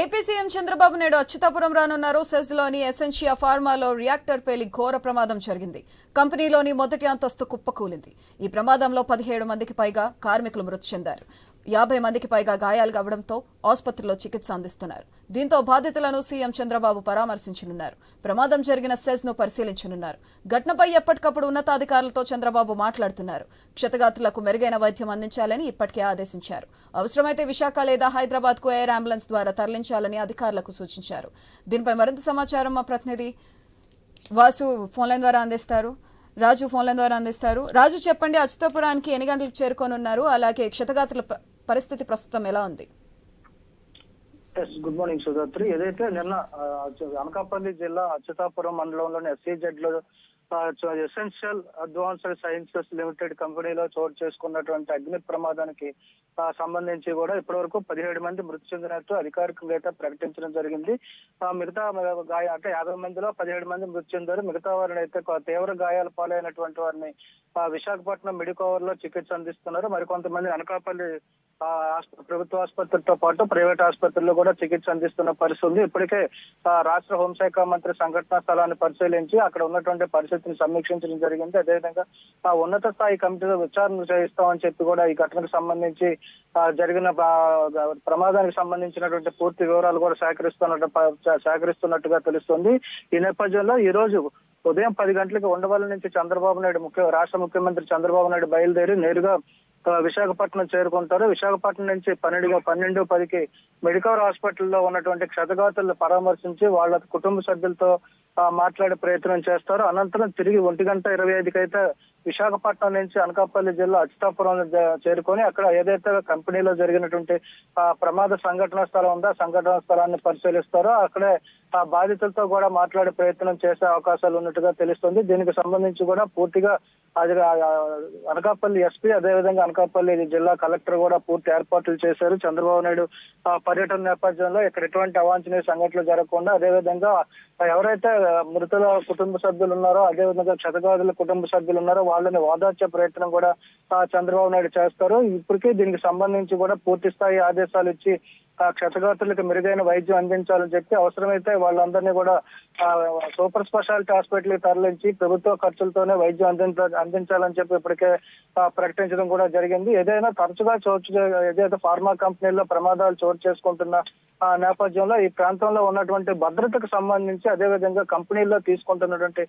AP CM Chandrababu Naidu Atchutapuram రానున్నారు. సెజ్లోని Essentia ఫార్మాలో reactor పేలి ఘోర ప్రమాదం జరిగింది. కంపెనీలోని మొదటి అంతస్తు కుప్పకూలింది. ఈ ప్రమాదంలో పదిహేడు మందికి పైగా కార్మికులు మృతి చెందారు. యాభై మందికి పైగా గాయాలు కావడంతో ఆసుపత్రిలో చికిత్స అందిస్తున్నారు. దీంతో బాధితులను సీఎం చంద్రబాబు పరామర్శించనున్నారు. ప్రమాదం జరిగిన సెజ్ను పరిశీలించనున్నారు. ఘటనపై ఎప్పటికప్పుడు ఉన్నతాధికారులతో చంద్రబాబు మాట్లాడుతున్నారు. క్షతగాతులకు మెరుగైన వైద్యం అందించాలని ఇప్పటికే ఆదేశించారు. అవసరమైతే విశాఖ లేదా హైదరాబాద్కు ఎయిర్ అంబులెన్స్ ద్వారా తరలించాలని అధికారులకు సూచించారు. దీనిపై మరింత సమాచారం మా ప్రతినిధి వాసు ఫోన్లైన్ ద్వారా అందిస్తారు. రాజు ఫోన్ల ద్వారా అందిస్తారు. రాజు చెప్పండి అచ్యుతాపురానికి ఎన్ని గంటలకు చేరుకోనున్నారు? అలాగే క్షతగాతుల పరిస్థితి ప్రస్తుతం ఎలా ఉంది? Yes good morning Sudhatri. ఏదైతే నిన్న అనకాపల్లి జిల్లా అచ్యుతాపురం మండలంలోని ఎస్సీజెడ్లో ఎసెన్షియల్ అడ్వాన్స్డ్ సైన్సెస్ లిమిటెడ్ కంపెనీలో చోటు చేసుకున్నటువంటి అగ్ని ప్రమాదానికి సంబంధించి కూడా ఇప్పటివరకు పదిహేడు మంది మృతి చెందినట్టు అధికారికంగా అయితే ప్రకటించడం జరిగింది. ఆ, మిగతా గాయ అంటే యాభై మందిలో పదిహేడు మంది మృతి చెందారు. మిగతా వారిని అయితే తీవ్ర గాయాల పాలైనటువంటి వారిని ఆ, విశాఖపట్నం మెడికోవర్లో చికిత్స అందిస్తున్నారు. మరికొంతమంది అనకాపల్లి ప్రభుత్వ ఆసుపత్రితో పాటు ప్రైవేట్ ఆసుపత్రుల్లో కూడా చికిత్స అందిస్తున్న పరిస్థితి ఉంది. ఇప్పటికే ఆ, రాష్ట్ర హోంశాఖ మంత్రి సంఘటనా స్థలాన్ని పరిశీలించి అక్కడ ఉన్నటువంటి పరిస్థితిని సమీక్షించడం జరిగింది. అదేవిధంగా ఆ ఉన్నత స్థాయి కమిటీలో విచారణ చేయిస్తామని చెప్పి కూడా ఈ ఘటనకు సంబంధించి జరిగిన ప్రమాదానికి సంబంధించినటువంటి పూర్తి వివరాలు కూడా సేకరిస్తున్నట్టు సేకరిస్తున్నట్టుగా తెలుస్తుంది. ఈ నేపథ్యంలో ఈ రోజు ఉదయం పది గంటలకు ఉండవల్లి నుంచి చంద్రబాబు నాయుడు ముఖ్య రాష్ట్ర ముఖ్యమంత్రి చంద్రబాబు నాయుడు బయలుదేరి నేరుగా విశాఖపట్నం చేరుకుంటారు. విశాఖపట్నం నుంచి పన్నెండు పన్నెండు పదికి మెడికల్ హాస్పిటల్లో ఉన్నటువంటి క్షతగాతులను పరామర్శించి వాళ్ళ కుటుంబ సభ్యులతో మాట్లాడే ప్రయత్నం చేస్తారు. అనంతరం తిరిగి ఒంటి గంట ఇరవై ఐదుకి అయితే విశాఖపట్నం నుంచి అనకాపల్లి జిల్లా అచ్యుతాపురం చేరుకొని అక్కడ ఏదైతే కంపెనీలో జరిగినటువంటి ప్రమాద సంఘటన స్థలం ఉందో సంఘటన స్థలాన్ని పరిశీలిస్తారో అక్కడే ఆ బాధితులతో కూడా మాట్లాడే ప్రయత్నం చేసే అవకాశాలు ఉన్నట్టుగా తెలుస్తుంది. దీనికి సంబంధించి కూడా పూర్తిగా అది అనకాపల్లి ఎస్పీ అదేవిధంగా అనకాపల్లి జిల్లా కలెక్టర్ కూడా పూర్తి ఏర్పాట్లు చేశారు. చంద్రబాబు నాయుడు పర్యటన నేపథ్యంలో ఇక్కడ ఎటువంటి అవాంఛనీయ సంఘటనలు జరగకుండా అదేవిధంగా ఎవరైతే మృతుల కుటుంబ సభ్యులు ఉన్నారో అదేవిధంగా క్షతగాదుల కుటుంబ సభ్యులు ఉన్నారో వాళ్ళని వాదార్చే ప్రయత్నం కూడా చంద్రబాబు నాయుడు చేస్తారు. ఇప్పటికే దీనికి సంబంధించి కూడా పూర్తి స్థాయి ఆదేశాలు ఇచ్చి ఆ క్షతగాతులకు మెరుగైన వైద్యం అందించాలని చెప్పి అవసరమైతే వాళ్ళందరినీ కూడా సూపర్ స్పెషాలిటీ హాస్పిటల్ తరలించి ప్రభుత్వ ఖర్చులతోనే వైద్యం అందించ అందించాలని చెప్పి ఇప్పటికే ప్రకటించడం కూడా జరిగింది. ఏదైనా తరచుగా చోటు ఏదైతే ఫార్మా కంపెనీల్లో ప్రమాదాలు చోటు చేసుకుంటున్న ఆ నేపథ్యంలో ఈ ప్రాంతంలో ఉన్నటువంటి భద్రతకు సంబంధించి అదేవిధంగా కంపెనీల్లో తీసుకుంటున్నటువంటి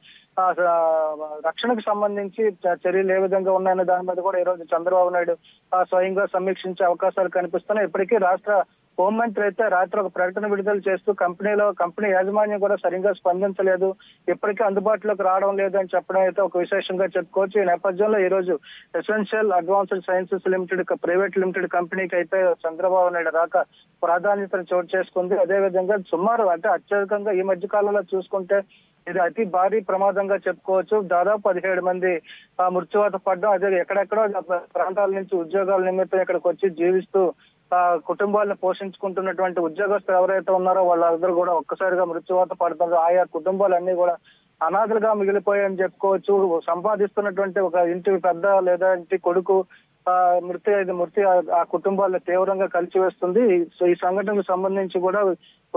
రక్షణకు సంబంధించి చర్యలు ఏ విధంగా ఉన్నాయనే దాని మీద కూడా ఈ రోజు చంద్రబాబు నాయుడు ఆ, స్వయంగా సమీక్షించే అవకాశాలు కనిపిస్తున్నాయి. ఇప్పటికీ రాష్ట్ర హోంమంత్రి అయితే రాత్రి ఒక ప్రకటన విడుదల చేస్తూ కంపెనీలో కంపెనీ యాజమాన్యం కూడా సరిగ్గా స్పందించలేదు. ఇప్పటికీ అందుబాటులోకి రావడం లేదు అని చెప్పడం అయితే ఒక విశేషంగా చెప్పుకోవచ్చు. ఈ నేపథ్యంలో ఈ రోజు essential advanced sciences limited private limited కంపెనీకి అయితే చంద్రబాబు నాయుడు రాక ప్రాధాన్యతను చోటు చేసుకుంది. అదేవిధంగా సుమారు అంటే అత్యధికంగా ఈ మధ్య కాలంలో చూసుకుంటే ఇది అతి భారీ ప్రమాదంగా చెప్పుకోవచ్చు. దాదాపు పదిహేడు మంది మృత్యువాత పడ్డం అదే ఎక్కడెక్కడో ప్రాంతాల నుంచి ఉద్యోగాల నిమిత్తం ఇక్కడికి వచ్చి జీవిస్తూ కుటుంబాలను పోషించుకుంటున్నటువంటి ఉద్యోగస్తులు ఎవరైతే ఉన్నారో వాళ్ళందరూ కూడా ఒక్కసారిగా మృత్యువాత పడుతున్నారు. ఆయా కుటుంబాలన్నీ కూడా అనాథలుగా మిగిలిపోయాయని చెప్పుకోవచ్చు. సంపాదిస్తున్నటువంటి ఒక ఇంటి పెద్ద లేదా ఇంటి కొడుకు మృతి ఇది మృతి ఆ- కుటుంబాల కుటుంబాలను తీవ్రంగా కలిసివేస్తుంది సో ఈ సంఘటనకు సంబంధించి కూడా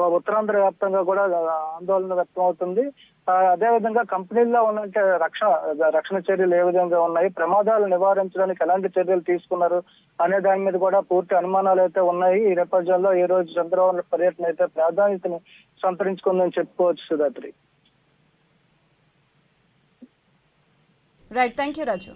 ఉత్తరాంధ్ర వ్యాప్తంగా కూడా ఆందోళన వ్యక్తం అవుతుంది. అదే అదేవిధంగా కంపెనీల్లో ఉన్నట్టు రక్షణ రక్షణ చర్యలు ఏ విధంగా ఉన్నాయి? ప్రమాదాలు నివారించడానికి ఎలాంటి చర్యలు తీసుకున్నారు? అనే దాని మీద కూడా పూర్తి అనుమానాలు అయితే ఉన్నాయి. ఈ నేపథ్యంలో ఈ రోజు చంద్రబాబు పర్యటన అయితే ప్రాధాన్యతను సంతరించుకుందని చెప్పుకోవచ్చు Sudhatri right thank you Raju